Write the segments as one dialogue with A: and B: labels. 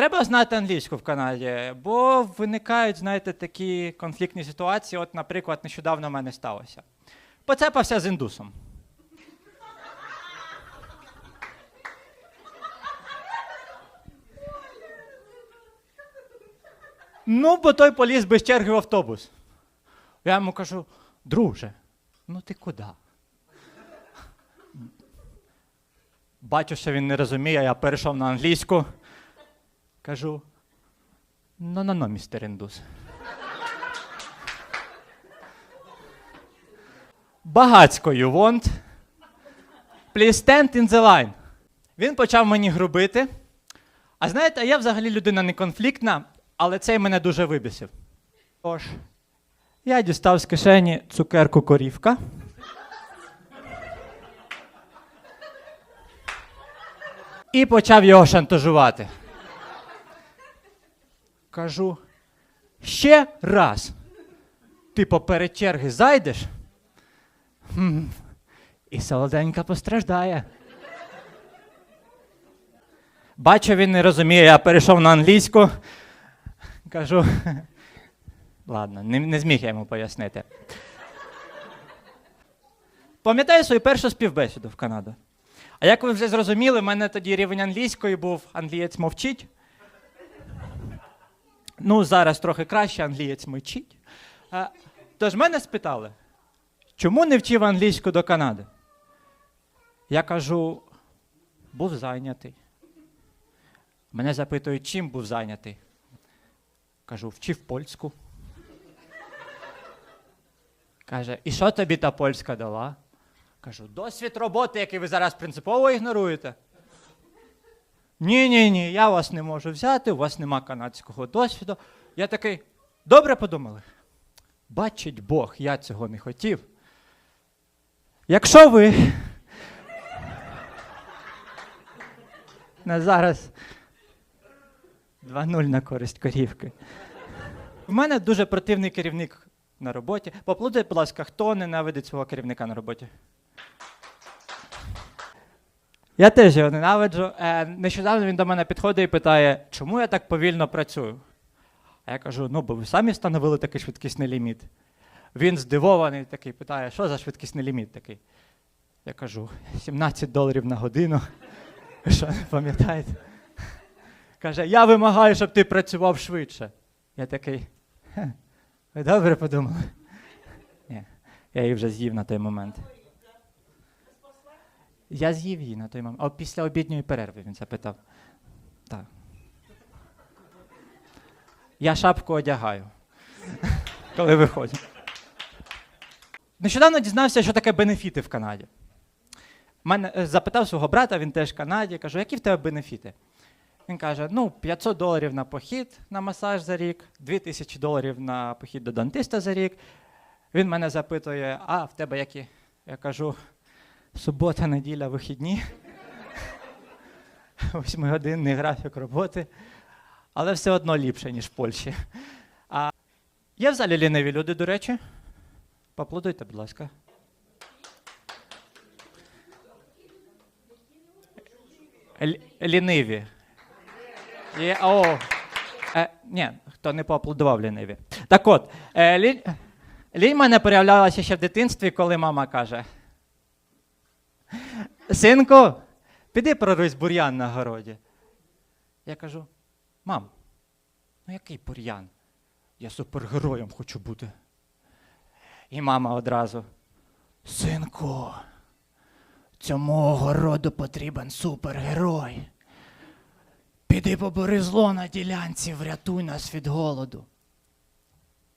A: треба знати англійську в Канаді, бо виникають, знаєте, такі конфліктні ситуації. От, наприклад, нещодавно в мене сталося. Поцепався з індусом. Ну, бо той поліз без черги в автобус. Я йому кажу, друже, ну ти куди? Бачу, що він не розуміє, я перейшов на англійську. Кажу: ну ну ну містер індус. Багацько you want. Please stand in the line. Він почав мені грубити. А знаєте, я взагалі людина не конфліктна, але цей мене дуже вибісив. Тож, я дістав з кишені цукерку корівка. І почав його шантажувати. Кажу, ще раз ти поперед черги зайдеш, і солоденька постраждає. Бачу, він не розуміє, я перейшов на англійську. Кажу, ладно, не, не зміг я йому пояснити. Пам'ятаю свою першу співбесіду в Канаду. А як ви вже зрозуміли, в мене тоді рівень англійської був англієць мовчить. Ну, зараз трохи краще, англієць мовчить. А, тож мене спитали, чому не вчив англійську до Канади? Я кажу, був зайнятий. Мене запитують, чим був зайнятий. Кажу, вчив польську. Каже, і що тобі та польська дала? Кажу, досвід роботи, який ви зараз принципово ігноруєте. Ні, ні, ні, я вас не можу взяти, у вас нема канадського досвіду. Я такий, добре подумали. Бачить Бог, я цього не хотів. Якщо ви на зараз 2-0 на користь корівки. У мене дуже противний керівник на роботі. Поплутайте, будь ласка, хто ненавидить свого керівника на роботі? Я теж його ненавиджу. Е, нещодавно він до мене підходить і питає, чому я так повільно працюю? А я кажу: ну, бо ви самі встановили такий швидкісний ліміт. Він здивований такий, питає, що за швидкісний ліміт такий? Я кажу, 17 доларів на годину. Що, не пам'ятаєте? Каже, я вимагаю, щоб ти працював швидше. Я такий. Ви добре подумали? Ні, я її вже з'їв на той момент. Я з'їв її на той момент. А після обідньої перерви він запитав. Так. Я шапку одягаю, коли виходжу. Нещодавно дізнався, що таке бенефіти в Канаді. Мене е, запитав свого брата, він теж в Канаді, кажу, які в тебе бенефіти? Він каже: ну, 500 доларів на похід на масаж за рік, 2000 доларів на похід до дантиста за рік. Він мене запитує, а в тебе які? Я кажу, субота, неділя, вихідні. Восьмигодинний графік роботи, але все одно ліпше, ніж в Польщі. А є в залі ліниві люди, до речі. Поаплодуйте, будь ласка. Л- ліниві. Є, о, е, ні, хто не поаплодував ліниві. Так от, е, лінь, мене проявлялася ще в дитинстві, коли мама каже: Синку, піди прорись бур'ян на городі. Я кажу: мам, ну який бур'ян? Я супергероєм хочу бути. І мама одразу. Синку, цьому огороду потрібен супергерой. Піди побери зло на ділянці, врятуй нас від голоду.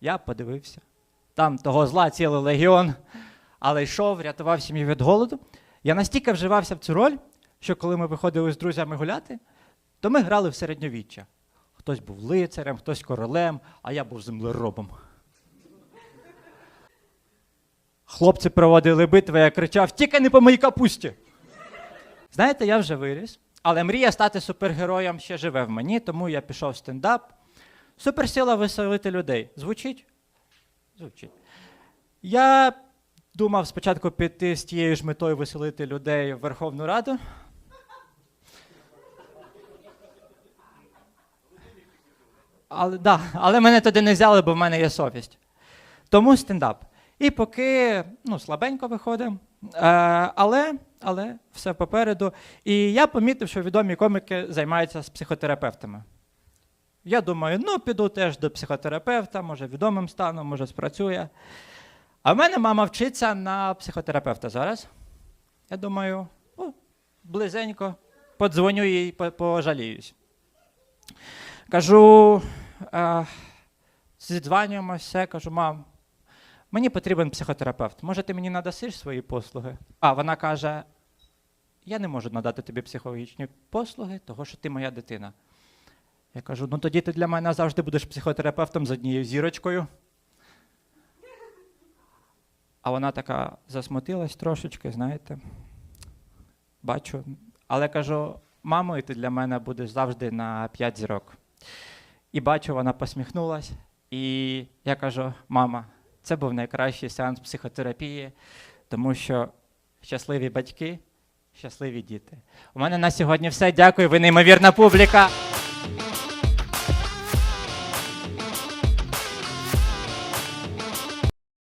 A: Я подивився. Там того зла цілий легіон, але йшов, рятував сім'ю від голоду. Я настільки вживався в цю роль, що коли ми виходили з друзями гуляти, то ми грали в середньовіччя. Хтось був лицарем, хтось королем, а я був землеробом. Хлопці проводили битви, я кричав: тільки не по моїй капусті. Знаєте, я вже виріс, але мрія стати супергероєм ще живе в мені, тому я пішов в стендап. Суперсила веселити людей. Звучить? Звучить. Я думав спочатку піти з тією ж метою веселити людей в Верховну Раду. Але, да, але мене туди не взяли, бо в мене є совість. Тому стендап. І поки ну, слабенько виходимо, е, але, але все попереду. І я помітив, що відомі коміки займаються з психотерапевтами. Я думаю, ну піду теж до психотерапевта, може відомим стану, може спрацює. А в мене мама вчиться на психотерапевта зараз. Я думаю, ну, близенько, подзвоню їй, по- пожаліюсь. Кажу, е, зідзванюємося, кажу, мам, мені потрібен психотерапевт. Може, ти мені надасиш свої послуги? А вона каже: Я не можу надати тобі психологічні послуги, того що ти моя дитина. Я кажу: ну тоді ти для мене завжди будеш психотерапевтом з однією зірочкою. А вона така засмутилась трошечки, знаєте. Бачу. Але кажу, мамою ти для мене будеш завжди на 5 зірок. І бачу, вона посміхнулась. І я кажу: мама, це був найкращий сеанс психотерапії, тому що щасливі батьки, щасливі діти. У мене на сьогодні все. Дякую, ви неймовірна публіка.